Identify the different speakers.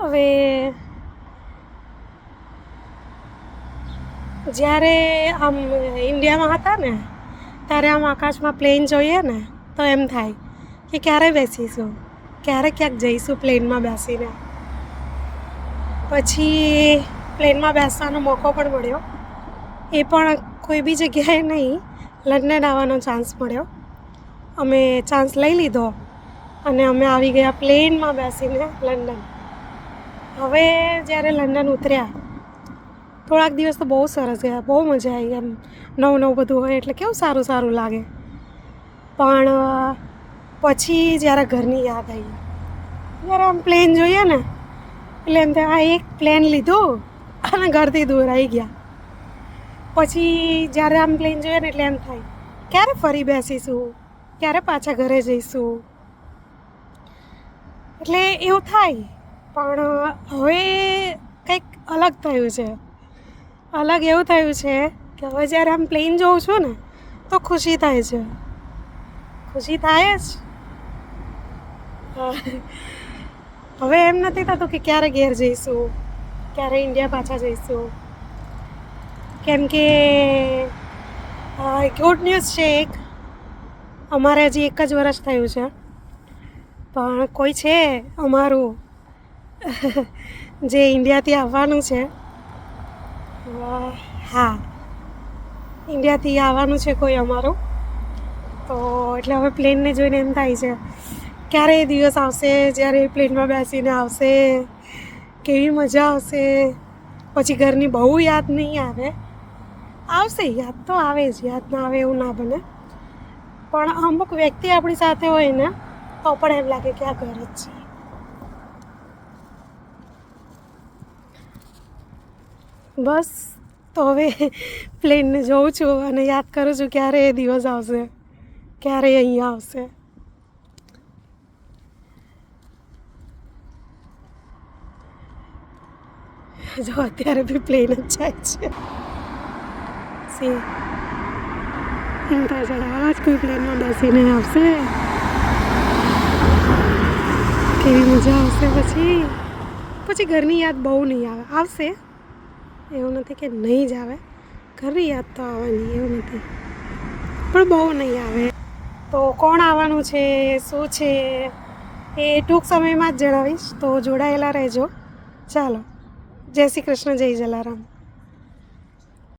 Speaker 1: હવે જ્યારે આમ ઇન્ડિયામાં હતા ને, ત્યારે આમ આકાશમાં પ્લેન જોઈએ ને, તો એમ થાય કે ક્યારે બેસીશું? ક્યારે ક્યાંક જઈશું પ્લેનમાં બેસીને? પછી પ્લેનમાં બેસવાનો મોકો પણ મળ્યો. એ પણ કોઈ બી જગ્યાએ નહીં, લંડન આવવાનો ચાન્સ મળ્યો. અમે ચાન્સ લઈ લીધો. અને અમે આવી ગયા પ્લેનમાં બેસીને લંડન. હવે જ્યારે લંડન ઉતર્યા, થોડાક દિવસ તો બહુ સરસ ગયા, બહુ મજા આવી એમ. નવું નવું બધું હોય એટલે કેવું સારું સારું લાગે. પણ, પછી જ્યારે ઘરની યાદ આવી, જ્યારે આમ પ્લેન જોઈએ ને, એટલે એમ થાય, આ એક પ્લેન લીધું અને ઘરથી દૂર આવી ગયા. પછી જ્યારે આમ પ્લેન જોઈએ ને એટલે એમ થાય, ક્યારે ફરી બેસીશું? ક્યારે પાછા ઘરે જઈશું? એટલે એવું થાય. પણ હવે કંઈક અલગ થયું છે. અલગ એવું થયું છે કે હવે જ્યારે આમ પ્લેન જોઉં છું ને, તો ખુશી થાય છે. ખુશી થાય જ. હવે એમ નથી થતું કે ક્યારે ઘેર જઈશું, ક્યારે ઇન્ડિયા પાછા જઈશું. કેમ કે ગુડ ન્યૂઝ છે એક. અમારે હજી એક જ વર્ષ થયું છે. પણ કોઈ છે અમારું? જે ઇન્ડિયાથી આવવાનું છે. હા. ઇન્ડિયાથી આવવાનું છે કોઈ અમારું? તો એટલે હવે પ્લેનને જોઈને એમ થાય છે. ક્યારે એ દિવસ આવશે? જ્યારે એ પ્લેનમાં બેસીને આવશે? કેવી મજા આવશે? પછી ઘરની બહુ યાદ નહીં આવે? આવશે, યાદ તો આવે જ. યાદ ના આવે એવું ના બને. પણ અમુક વ્યક્તિ આપણી સાથે હોય ને તો પણ એમ લાગે કે આ ઘર જ છે. બસ, તો હવે પ્લેનને જોઉં છું અને યાદ કરું છું ક્યારે એ દિવસ આવશે, ક્યારે અહીંયા આવશે. જો અત્યારે બી પ્લેન જ જાય છે. સી. એમ થાય આજ કોઈ પ્લેનમાં બેસીને આવશે? કેવી મજા આવશે પછી? પછી ઘરની યાદ બહુ નહીં આવે. આવશે. એવું નથી કે નહીં જ આવે. ઘરની યાદ તો આવવાની, એવું નથી. પણ બહુ નહીં આવે. તો કોણ આવવાનું છે? શું છે? એ ટૂંક સમયમાં જ જણાવીશ. તો જોડાયેલા રહેજો. ચાલો. જય શ્રી કૃષ્ણ, જય જલારામ.